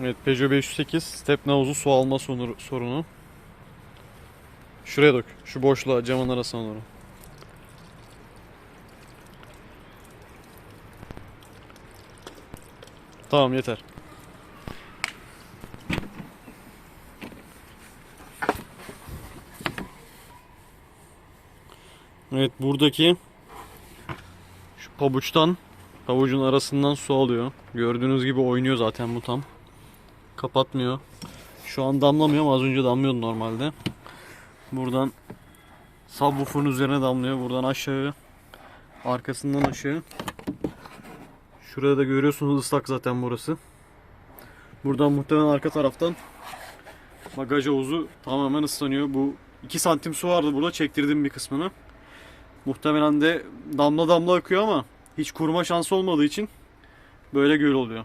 Evet Peugeot 508 step havuzu su alma sorunu. Şuraya dök. Şu boşluğa camın arasına doğru. Tamam yeter. Evet buradaki şu pabuçtan pabucun arasından su alıyor. Gördüğünüz gibi oynuyor zaten bu tam. Kapatmıyor. Şu an damlamıyor ama az önce damlıyordu normalde. Buradan subwoofer'ın üzerine damlıyor. Buradan aşağı arkasından aşağı. Şurada da görüyorsunuz ıslak zaten burası. Buradan muhtemelen arka taraftan bagaj havuzu tamamen ıslanıyor. Bu 2 santim su vardı burada çektirdim bir kısmını. Muhtemelen de damla damla akıyor ama hiç kuruma şansı olmadığı için böyle göl oluyor.